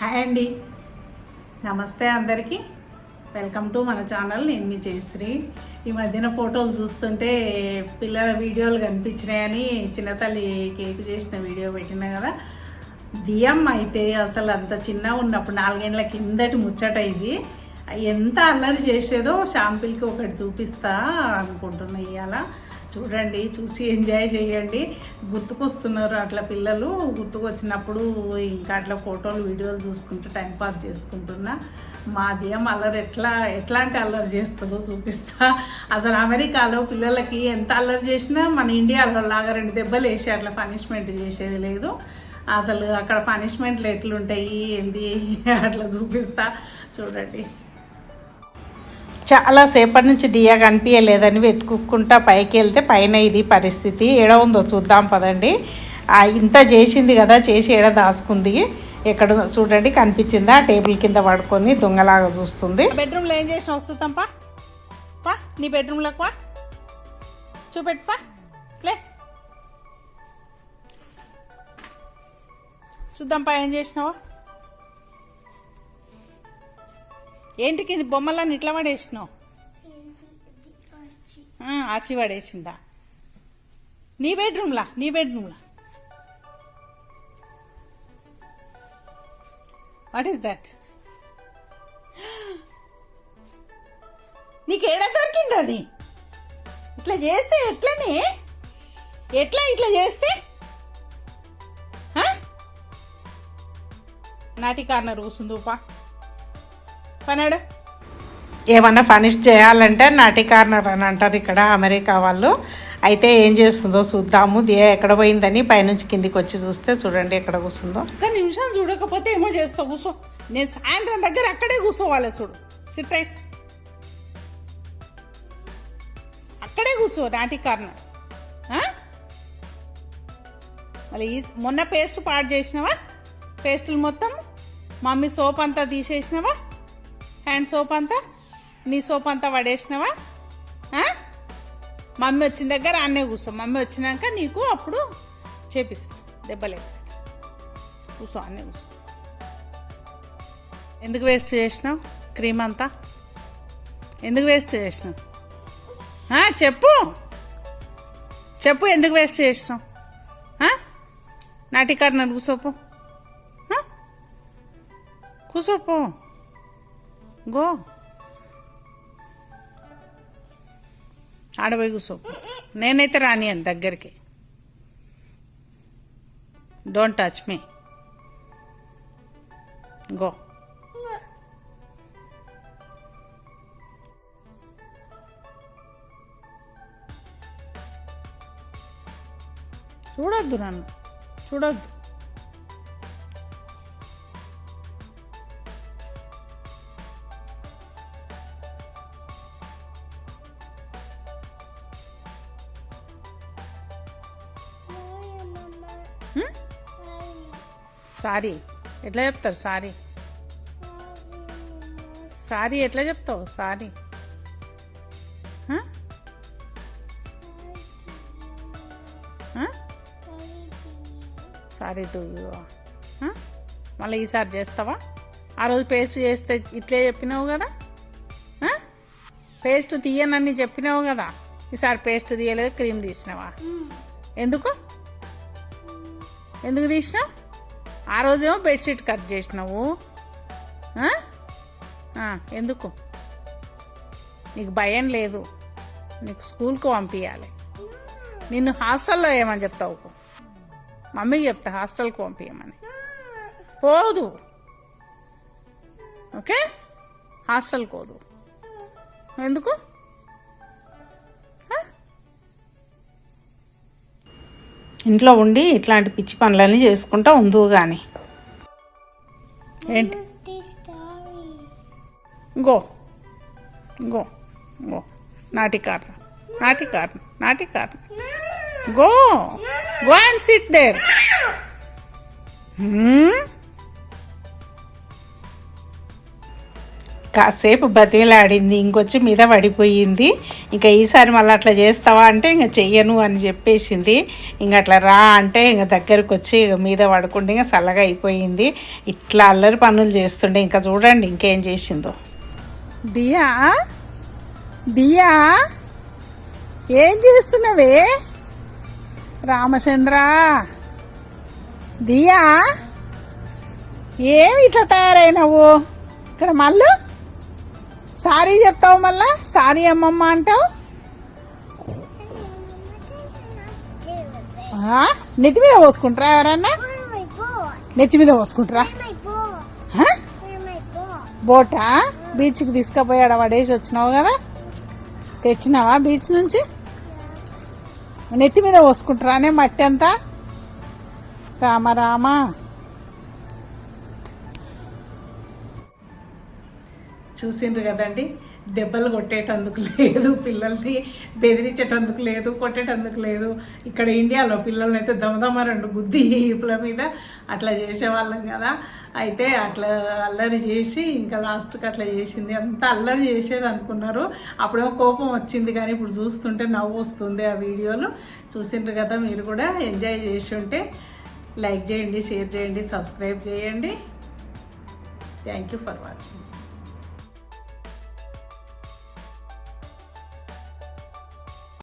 Hi అండి. నమస్తే అందరికీ. వెల్కమ్ టు మన ఛానల్. నేను మీ జయశ్రీ. ఈ మధ్యన ఫోటోలు చూస్తుంటే పిల్లల వీడియోలు కనిపించినాయని చిన్నతల్లి కేక్ చేసిన వీడియో పెట్టినా కదా. దియం అయితే అసలు అంత చిన్న ఉన్నప్పుడు నాలుగేండ్ల కిందటి ముచ్చట ఇది. ఎంత అల్లరి చేసేదో షాంపిల్కి ఒకటి చూపిస్తా అనుకుంటున్నా ఇవాళ చూడండి చూసి ఎంజాయ్ చేయండి. గుర్తుకొస్తున్నారు అట్లా పిల్లలు. గుర్తుకొచ్చినప్పుడు ఇంకా అట్లా ఫోటోలు వీడియోలు చూసుకుంటూ టైం పాస్ చేసుకుంటున్నా. మా దియం అల్లరి ఎట్లా ఎట్లాంటి అల్లరి చేస్తుందో చూపిస్తా. అసలు అమెరికాలో పిల్లలకి ఎంత అల్లరి చేసినా మన ఇండియాలో లాగా రెండు దెబ్బలు వేసి అట్లా పనిష్మెంట్ చేసేది లేదు. అసలు అక్కడ పనిష్మెంట్లు ఎట్లుంటాయి ఏంది అట్లా చూపిస్తా. చూడండి. చాలా సేపటి నుంచి దియా కనిపించలేదని వెతుక్కుంటా పైకి వెళ్తే పైన ఇది పరిస్థితి. ఎడ ఉందో చూద్దాం పదండి. ఇంత చేసింది కదా చేసి ఎడ దాసుకుంది ఎక్కడ చూడండి కనిపించిందా? టేబుల్ కింద పడుకొని దొంగలాగా చూస్తుంది. బెడ్రూమ్లో ఏం చేసిన వస్తుందాం పా. పా నీ బెడ్రూమ్లోకి పా. చూపెట్టు పా. లే. చూద్దాం పా ఏం చేసినావా. ఏంటి ఇది బొమ్మలన్నీ ఇట్లా పడేసినావు? ఆచి పడేసిందా? నీ బెడ్రూమ్లా? నీ బెడ్రూమ్లా? వాట్ ఈస్ దట్ నీకు ఏడ దొరికింది అది? ఇట్లా చేస్తే ఎట్లనే? ఎట్లా ఇట్లా చేస్తే? నాటి కార్నర్ కూసుందుపా పనాడు? ఏమన్నా ఫనిష్ చేయాలంటే నాటి కార్నర్ అని అంటారు ఇక్కడ అమెరికా వాళ్ళు. అయితే ఏం చేస్తుందో చూద్దాము. దియ ఎక్కడ పోయిందని పైనుంచి కిందికి వచ్చి చూస్తే చూడండి ఎక్కడ కూర్చుందో ఒక్క నిమిషం చూడకపోతే ఏమో చేస్తావు కూర్చో నేను సాయంత్రం దగ్గర అక్కడే కూర్చోవాలి చూడు. Sit right. అక్కడే కూర్చో నాటి కార్నర్? మళ్ళీ మొన్న పేస్ట్ పాడు చేసినావా? పేస్టులు మొత్తం? మమ్మీ సోప్ అంతా తీసేసినావా? హ్యాండ్ సోప్ అంతా? నీ సోప్ అంతా పడేసినావా? మమ్మీ వచ్చిన దగ్గర అన్నే కూర్చో. మమ్మీ వచ్చినాక నీకు అప్పుడు చేపిస్తా. దెబ్బలేపిస్తా కూర్చో అన్నే కూర్చో. ఎందుకు వేస్ట్ చేసినావు క్రీమ్ అంతా? ఎందుకు వేస్ట్ చేసినావు? చెప్పు. చెప్పు ఎందుకు వేస్ట్ చేసినావు? నాటికారు నాటి కార్నర్ కూసోపో గో. ఆడపోయి కూర్చోపో నేనైతే రానియను దగ్గరికి. Don't touch me go. చూడొద్దు నన్ను. చూడొద్దు. సారీ. ఎట్లా చెప్తారు? సారీ. సారీ ఎట్లా చెప్తావు? సారీ? Sorry to you. మళ్ళీ ఈసారి చేస్తావా? ఆ రోజు పేస్ట్ చేస్తే ఇట్లే చెప్పినావు కదా? పేస్ట్ తీయనని చెప్పినావు కదా? ఈసారి పేస్ట్ తీయలేదు క్రీమ్ తీసినావా? ఎందుకు? ఎందుకు తీసినావు ఆ రోజేమో బెడ్షీట్ కట్ చేసినావు. ఎందుకు? నీకు భయం లేదు. నీకు స్కూల్కి పంపించాలి నిన్ను హాస్టల్లో ఏమని చెప్తావు? మమ్మీకి చెప్తా హాస్టల్కి పంపించమని పోదు. ఓకే? హాస్టల్కి పోదు. ఎందుకు? ఇంట్లో ఉండి ఇట్లాంటి పిచ్చి పనులన్నీ చేసుకుంటా ఉందో కానీ ఏంటి? Go go go naughty corner naughty naughty go go and sit there కాసేపు బతిలాడింది ఇంకొచ్చి మీద పడిపోయింది. ఇంకా ఈసారి మళ్ళీ అట్లా చేస్తావా అంటే ఇంకా చెయ్యను అని చెప్పేసింది. ఇంక అట్లా రా అంటే ఇంక దగ్గరకు వచ్చి ఇక మీద పడుకుంటే ఇంకా చల్లగా అయిపోయింది. ఇట్లా అల్లరి పనులు చేస్తుండే. ఇంకా చూడండి ఇంకేం చేసిందో. దియా? దియా? ఏం చేస్తున్నావే? రామచంద్ర? దియా? ఏమి ఇట్లా తయారైనావు? ఇక్కడ మళ్ళీ సారీ చెప్తావు మళ్ళా? సారీ అమ్మమ్మ అంటావు? నెత్తి మీద పోసుకుంటారా ఎవరన్నా? నెత్తి మీద పోసుకుంటారా? బోటా? బీచ్కి తీసుకుపోయాడు ఆడ పడేసి వచ్చినావు కదా? తెచ్చినావా బీచ్ నుంచి? నెత్తి మీద పోసుకుంటారానే మట్టి అంతా? రామ రామ. చూసిండ్రు కదండి. దెబ్బలు కొట్టేటందుకు లేదు పిల్లల్ని బెదిరించేటందుకు లేదు కొట్టేటందుకు లేదు. ఇక్కడ ఇండియాలో పిల్లల్ని అయితే దమదమ రెండు గుద్ది ఈపుల మీద అట్లా చేసేవాళ్ళం కదా. అయితే అట్లా అల్లరి చేసి ఇంకా లాస్ట్కి అట్లా చేసింది. అంత అల్లరి చేసేది అనుకున్నారు. అప్పుడేమో కోపం వచ్చింది కానీ ఇప్పుడు చూస్తుంటే నవ్వు వస్తుంది ఆ వీడియోలు. చూసిండ్రు కదా మీరు కూడా ఎంజాయ్ చేసి ఉంటే లైక్ చేయండి షేర్ చేయండి సబ్స్క్రైబ్ చేయండి. Thank you for watching